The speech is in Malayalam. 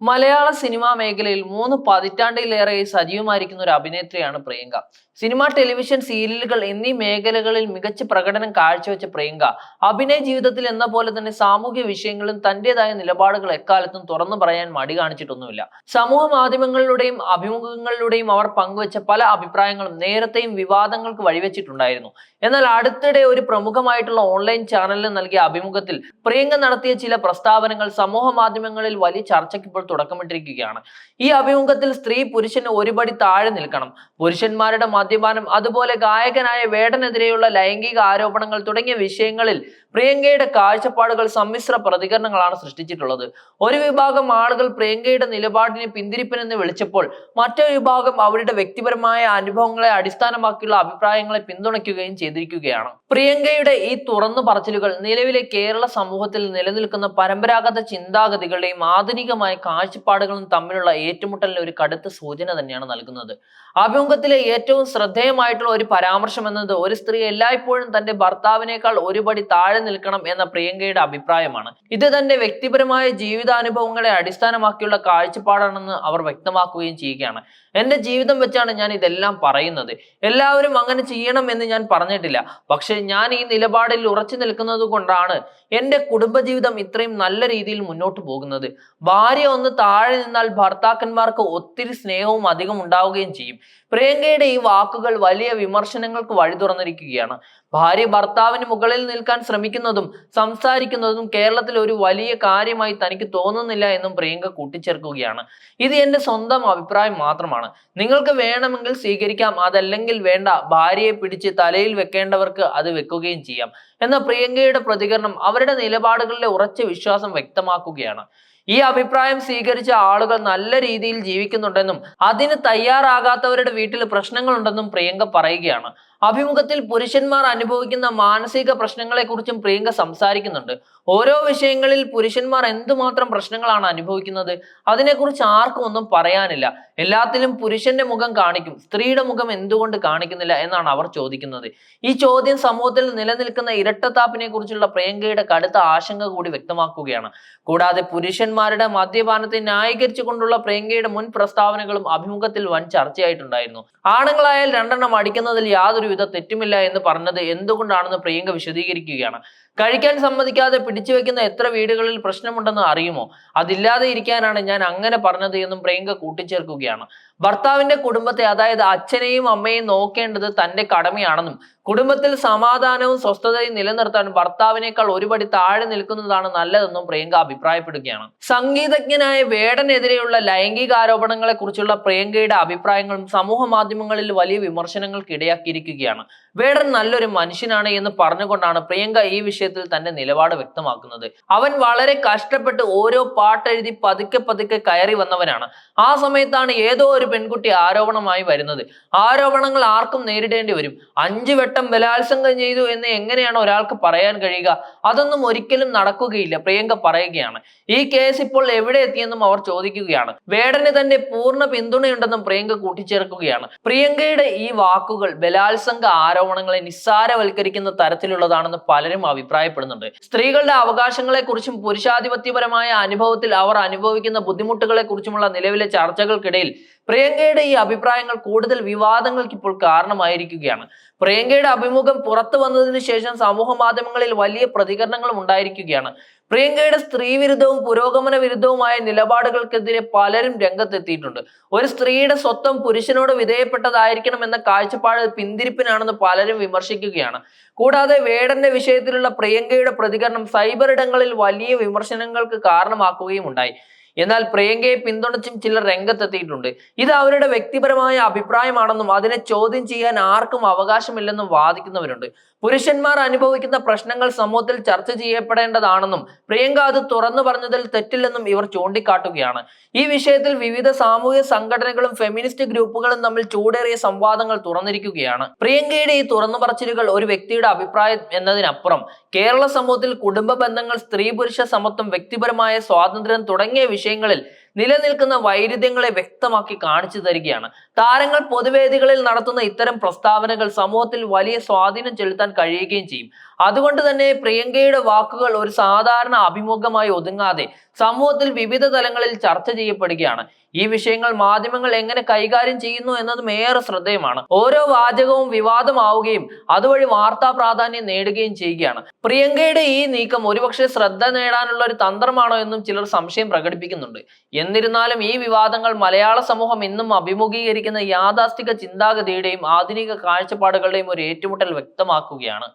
മലയാള സിനിമാ മേഖലയിൽ മൂന്ന് പതിറ്റാണ്ടിലേറെ സജീവമായിരിക്കുന്ന ഒരു അഭിനേത്രിയാണ് പ്രിയങ്ക. സിനിമ ടെലിവിഷൻ സീരിയലുകൾ എന്നീ മേഖലകളിൽ മികച്ച പ്രകടനം കാഴ്ചവെച്ച പ്രിയങ്ക. അഭിനയ ജീവിതത്തിൽ എന്ന പോലെ തന്നെ സാമൂഹ്യ വിഷയങ്ങളും തന്റേതായ നിലപാടുകൾ എക്കാലത്തും തുറന്നു പറയാൻ മടി കാണിച്ചിട്ടൊന്നുമില്ല. സമൂഹ മാധ്യമങ്ങളിലൂടെയും അഭിമുഖങ്ങളിലൂടെയും അവർ പങ്കുവച്ച പല അഭിപ്രായങ്ങളും നേരത്തെയും വിവാദങ്ങൾക്ക് വഴിവെച്ചിട്ടുണ്ടായിരുന്നു. എന്നാൽ അടുത്തിടെ ഒരു പ്രമുഖമായിട്ടുള്ള ഓൺലൈൻ ചാനലിന് നൽകിയ അഭിമുഖത്തിൽ പ്രിയങ്ക നടത്തിയ ചില പ്രസ്താവനകൾ സമൂഹ മാധ്യമങ്ങളിൽ വലിയ ചർച്ചയ്ക്ക് ഇപ്പോൾ തുടക്കമിട്ടിരിക്കുകയാണ്. ഈ അഭിമുഖത്തിൽ സ്ത്രീ പുരുഷന് ഒരുപടി താഴെ നിൽക്കണം. പുരുഷന്മാരുടെ മദ്യപാനം അതുപോലെ ഗായകനായ വേടനെതിരെയുള്ള ലൈംഗിക ആരോപണങ്ങൾ തുടങ്ങിയ വിഷയങ്ങളിൽ പ്രിയങ്കയുടെ കാഴ്ചപ്പാടുകൾ സമ്മിശ്ര പ്രതികരണങ്ങളാണ് സൃഷ്ടിച്ചിട്ടുള്ളത്. ഒരു വിഭാഗം ആളുകൾ പ്രിയങ്കയുടെ നിലപാടിനെ പിന്തിരിപ്പനെന്ന് വിളിച്ചപ്പോൾ മറ്റൊരു വിഭാഗം അവരുടെ വ്യക്തിപരമായ അനുഭവങ്ങളെ അടിസ്ഥാനമാക്കിയുള്ള അഭിപ്രായങ്ങളെ പിന്തുണയ്ക്കുകയും ചെയ്തിരിക്കുകയാണ്. പ്രിയങ്കയുടെ ഈ തുറന്നു പറച്ചിലുകൾ നിലവിലെ കേരള സമൂഹത്തിൽ നിലനിൽക്കുന്ന പരമ്പരാഗത ചിന്താഗതികളുടെയും ആധുനികമായ കാഴ്ചപ്പാടുകളും തമ്മിലുള്ള ഏറ്റുമുട്ടലിന് ഒരു കടുത്ത സൂചന തന്നെയാണ് നൽകുന്നത്. അഭിമുഖത്തിലെ ഏറ്റവും ശ്രദ്ധേയമായിട്ടുള്ള ഒരു പരാമർശം എന്നത് ഒരു സ്ത്രീ എല്ലായ്പ്പോഴും തന്റെ ഭർത്താവിനേക്കാൾ ഒരുപടി താഴെ നിൽക്കണം എന്ന പ്രിയങ്കയുടെ അഭിപ്രായമാണ്. ഇത് തന്റെ വ്യക്തിപരമായ ജീവിതാനുഭവങ്ങളെ അടിസ്ഥാനമാക്കിയുള്ള കാഴ്ചപ്പാടാണെന്ന് അവർ വ്യക്തമാക്കുകയും ചെയ്യുകയാണ്. എന്റെ ജീവിതം വെച്ചാണ് ഞാൻ ഇതെല്ലാം പറയുന്നത്. എല്ലാവരും അങ്ങനെ ചെയ്യണം എന്ന് ഞാൻ പറഞ്ഞിട്ടില്ല. പക്ഷെ ഞാൻ ഈ നിലപാടിൽ ഉറച്ചു നിൽക്കുന്നത് കൊണ്ടാണ് എന്റെ കുടുംബജീവിതം ഇത്രയും നല്ല രീതിയിൽ മുന്നോട്ട് പോകുന്നത്. ഭാര്യ ഒന്ന് താഴെ നിന്നാൽ ഭർത്താക്കന്മാർക്ക് ഒത്തിരി സ്നേഹവും അധികം ഉണ്ടാവുകയും ചെയ്യും. പ്രിയങ്കയുടെ ഈ വാക്കുകൾ വലിയ വിമർശനങ്ങൾക്ക് വഴി തുറന്നിരിക്കുകയാണ്. ഭാര്യ ഭർത്താവിന് മുകളിൽ നിൽക്കാൻ ശ്രമിക്കുന്നതും സംസാരിക്കുന്നതും കേരളത്തിൽ ഒരു വലിയ കാര്യമായി തനിക്ക് തോന്നുന്നില്ല എന്നും പ്രിയങ്ക കൂട്ടിച്ചേർക്കുകയാണ്. ഇത് എന്റെ സ്വന്തം അഭിപ്രായം മാത്രമാണ്. നിങ്ങൾക്ക് വേണമെങ്കിൽ സ്വീകരിക്കാം അതല്ലെങ്കിൽ വേണ്ട. ഭാര്യയെ പിടിച്ച് തലയിൽ വെക്കേണ്ടവർക്ക് അത് വെക്കുകയും ചെയ്യാം. എന്ന പ്രിയങ്കയുടെ പ്രതികരണം അവരുടെ നിലപാടുകളിലെ ഉറച്ച വിശ്വാസം വ്യക്തമാക്കുകയാണ്. ഈ അഭിപ്രായം സ്വീകരിച്ച ആളുകൾ നല്ല രീതിയിൽ ജീവിക്കുന്നുണ്ടെന്നും അതിന് തയ്യാറാകാത്തവരുടെ വീട്ടിൽ പ്രശ്നങ്ങളുണ്ടെന്നും പ്രിയങ്ക പറയുകയാണ്. അഭിമുഖത്തിൽ പുരുഷന്മാർ അനുഭവിക്കുന്ന മാനസിക പ്രശ്നങ്ങളെക്കുറിച്ചും പ്രിയങ്ക സംസാരിക്കുന്നുണ്ട്. ഓരോ വിഷയങ്ങളിൽ പുരുഷന്മാർ എന്തുമാത്രം പ്രശ്നങ്ങളാണ് അനുഭവിക്കുന്നത്? അതിനെക്കുറിച്ച് ആർക്കും ഒന്നും പറയാനില്ല. എല്ലാത്തിലും പുരുഷന്റെ മുഖം കാണിക്കും. സ്ത്രീയുടെ മുഖം എന്തുകൊണ്ട് കാണിക്കുന്നില്ല എന്നാണ് അവർ ചോദിക്കുന്നത്. ഈ ചോദ്യം സമൂഹത്തിൽ നിലനിൽക്കുന്ന ഇരട്ടത്താപ്പിനെ കുറിച്ചുള്ള പ്രിയങ്കയുടെ കടുത്ത ആശങ്ക കൂടി വ്യക്തമാക്കുകയാണ്. കൂടാതെ പുരുഷന്മാരുടെ മദ്യപാനത്തെ ന്യായീകരിച്ചുകൊണ്ടുള്ള പ്രിയങ്കയുടെ മുൻ പ്രസ്താവനകളും അഭിമുഖത്തിൽ വൻ ചർച്ചയായിട്ടുണ്ടായിരുന്നു. ആണുങ്ങളായാൽ രണ്ടെണ്ണം അടിക്കുന്നതിൽ യാതൊരു വിധ തെറ്റുമില്ല എന്ന് പറഞ്ഞത് എന്തുകൊണ്ടാണെന്ന് പ്രിയങ്ക വിശദീകരിക്കുകയാണ്. കഴിക്കാൻ സമ്മതിക്കാതെ പിടിച്ചു വെക്കുന്ന എത്ര വീടുകളിൽ പ്രശ്നമുണ്ടെന്ന് അറിയുമോ? അതില്ലാതെ ഇരിക്കാനാണ് ഞാൻ അങ്ങനെ പറഞ്ഞത് എന്നും പ്രിയങ്ക കൂട്ടിച്ചേർക്കുകയാണ്. ഭർത്താവിന്റെ കുടുംബത്തെ അതായത് അച്ഛനെയും അമ്മയെയും നോക്കേണ്ടത് തന്റെ കടമയാണെന്നും കുടുംബത്തിൽ സമാധാനവും സ്വസ്ഥതയും നിലനിർത്താൻ ഭർത്താവിനേക്കാൾ ഒരുപടി താഴെ നിൽക്കുന്നതാണ് നല്ലതെന്നും പ്രിയങ്ക അഭിപ്രായപ്പെടുകയാണ്. സംഗീതജ്ഞനായ വേടനെതിരെയുള്ള ലൈംഗിക ആരോപണങ്ങളെ കുറിച്ചുള്ള പ്രിയങ്കയുടെ അഭിപ്രായങ്ങളും സമൂഹ മാധ്യമങ്ങളിൽ വലിയ വിമർശനങ്ങൾക്ക് ഇടയാക്കിയിരിക്കുകയാണ് വേടൻ നല്ലൊരു മനുഷ്യനാണ് എന്ന് പറഞ്ഞുകൊണ്ടാണ് പ്രിയങ്ക ഈ വിഷയത്തിൽ തന്റെ നിലപാട് വ്യക്തമാക്കുന്നത്. അവൻ വളരെ കഷ്ടപ്പെട്ട് ഓരോ പാട്ടെഴുതി പതുക്കെ പതുക്കെ കയറി വന്നവനാണ്. ആ സമയത്താണ് ഏതോ ഒരു പെൺകുട്ടി ആരോപണമായി വരുന്നത്. ആരോപണങ്ങൾ ആർക്കും നേരിടേണ്ടി വരും. അഞ്ചു വട്ടം ബലാത്സംഗം ചെയ്തു എന്ന് എങ്ങനെയാണ് ഒരാൾക്ക് പറയാൻ കഴിയുക? അതൊന്നും ഒരിക്കലും നടക്കുകയില്ല പ്രിയങ്ക പറയുകയാണ്. ഈ കേസ് ഇപ്പോൾ എവിടെ എത്തിയെന്നും അവർ ചോദിക്കുകയാണ്. വേടന് തന്റെ പൂർണ പിന്തുണയുണ്ടെന്നും പ്രിയങ്ക കൂട്ടിച്ചേർക്കുകയാണ്. പ്രിയങ്കയുടെ ഈ വാക്കുകൾ ബലാത്സംഗ ആരോപണങ്ങളെ നിസ്സാരവൽക്കരിക്കുന്ന തരത്തിലുള്ളതാണെന്ന് പലരും അഭിപ്രായപ്പെടുന്നുണ്ട്. സ്ത്രീകളുടെ അവകാശങ്ങളെ കുറിച്ചും പുരുഷാധിപത്യപരമായ അനുഭവത്തിൽ അവർ അനുഭവിക്കുന്ന ബുദ്ധിമുട്ടുകളെ കുറിച്ചുമുള്ള നിലവിലെ ചർച്ചകൾക്കിടയിൽ പ്രിയങ്കയുടെ ഈ അഭിപ്രായങ്ങൾ കൂടുതൽ വിവാദങ്ങൾക്ക് ഇപ്പോൾ കാരണമായിരിക്കുകയാണ്. പ്രിയങ്കയുടെ അഭിമുഖം പുറത്തു വന്നതിന് ശേഷം സമൂഹ മാധ്യമങ്ങളിൽ വലിയ പ്രതികരണങ്ങളും ഉണ്ടായിരിക്കുകയാണ്. പ്രിയങ്കയുടെ സ്ത്രീവിരുദ്ധവും പുരോഗമന വിരുദ്ധവുമായ നിലപാടുകൾക്കെതിരെ പലരും രംഗത്തെത്തിയിട്ടുണ്ട്. ഒരു സ്ത്രീയുടെ സ്വത്വം പുരുഷനോട് വിധേയപ്പെട്ടതായിരിക്കണം എന്ന കാഴ്ചപ്പാട് പിന്തിരിപ്പിനാണെന്ന് പലരും വിമർശിക്കുകയാണ്. കൂടാതെ വേടന്റെ വിഷയത്തിലുള്ള പ്രിയങ്കയുടെ പ്രതികരണം സൈബർ ഇടങ്ങളിൽ വലിയ വിമർശനങ്ങൾക്ക് കാരണമാക്കുകയും ഉണ്ടായി. എന്നാൽ പ്രിയങ്കയെ പിന്തുണച്ചും ചിലർ രംഗത്തെത്തിയിട്ടുണ്ട്. ഇത് അവരുടെ വ്യക്തിപരമായ അഭിപ്രായമാണെന്നും അതിനെ ചോദ്യം ചെയ്യാൻ ആർക്കും അവകാശമില്ലെന്നും വാദിക്കുന്നവരുണ്ട്. പുരുഷന്മാർ അനുഭവിക്കുന്ന പ്രശ്നങ്ങൾ സമൂഹത്തിൽ ചർച്ച ചെയ്യപ്പെടേണ്ടതാണെന്നും പ്രിയങ്ക അത് തുറന്നു പറഞ്ഞതിൽ തെറ്റില്ലെന്നും ഇവർ ചൂണ്ടിക്കാട്ടുകയാണ്. ഈ വിഷയത്തിൽ വിവിധ സാമൂഹ്യ സംഘടനകളും ഫെമിനിസ്റ്റ് ഗ്രൂപ്പുകളും തമ്മിൽ ചൂടേറിയ സംവാദങ്ങൾ തുറന്നിരിക്കുകയാണ്. പ്രിയങ്കയുടെ ഈ തുറന്നു പറച്ചിലുകൾ ഒരു വ്യക്തിയുടെ അഭിപ്രായം എന്നതിനപ്പുറം കേരള സമൂഹത്തിൽ കുടുംബ ബന്ധങ്ങൾ സ്ത്രീ പുരുഷ സമത്വം വ്യക്തിപരമായ സ്വാതന്ത്ര്യം തുടങ്ങിയ വിഷയങ്ങളിൽ നിലനിൽക്കുന്ന വൈരുദ്ധ്യങ്ങളെ വ്യക്തമാക്കി കാണിച്ചു തരികയാണ്. താരങ്ങൾ പൊതുവേദികളിൽ നടത്തുന്ന ഇത്തരം പ്രസ്താവനകൾ സമൂഹത്തിൽ വലിയ സ്വാധീനം ചെലുത്താൻ കഴിയുകയും ചെയ്യും. അതുകൊണ്ട് തന്നെ പ്രിയങ്കയുടെ വാക്കുകൾ ഒരു സാധാരണ അഭിമുഖമായി ഒതുങ്ങാതെ സമൂഹത്തിൽ വിവിധ തലങ്ങളിൽ ചർച്ച ചെയ്യപ്പെടുകയാണ്. ഈ വിഷയങ്ങൾ മാധ്യമങ്ങൾ എങ്ങനെ കൈകാര്യം ചെയ്യുന്നു എന്നതും ഏറെ ശ്രദ്ധേയമാണ്. ഓരോ വാചകവും വിവാദമാവുകയും അതുവഴി വാർത്താ പ്രാധാന്യം നേടുകയും ചെയ്യുകയാണ്. പ്രിയങ്കയുടെ ഈ നീക്കം ഒരുപക്ഷെ ശ്രദ്ധ നേടാനുള്ള ഒരു തന്ത്രമാണോ എന്നും ചിലർ സംശയം പ്രകടിപ്പിക്കുന്നുണ്ട്. എന്നിരുന്നാലും ഈ വിവാദങ്ങൾ മലയാള സമൂഹം ഇന്നും അഭിമുഖീകരിക്കുന്ന യാഥാസ്ഥിക ചിന്താഗതിയുടെയും ആധുനിക കാഴ്ചപ്പാടുകളുടെയും ഒരു ഏറ്റുമുട്ടൽ വ്യക്തമാക്കുകയാണ്.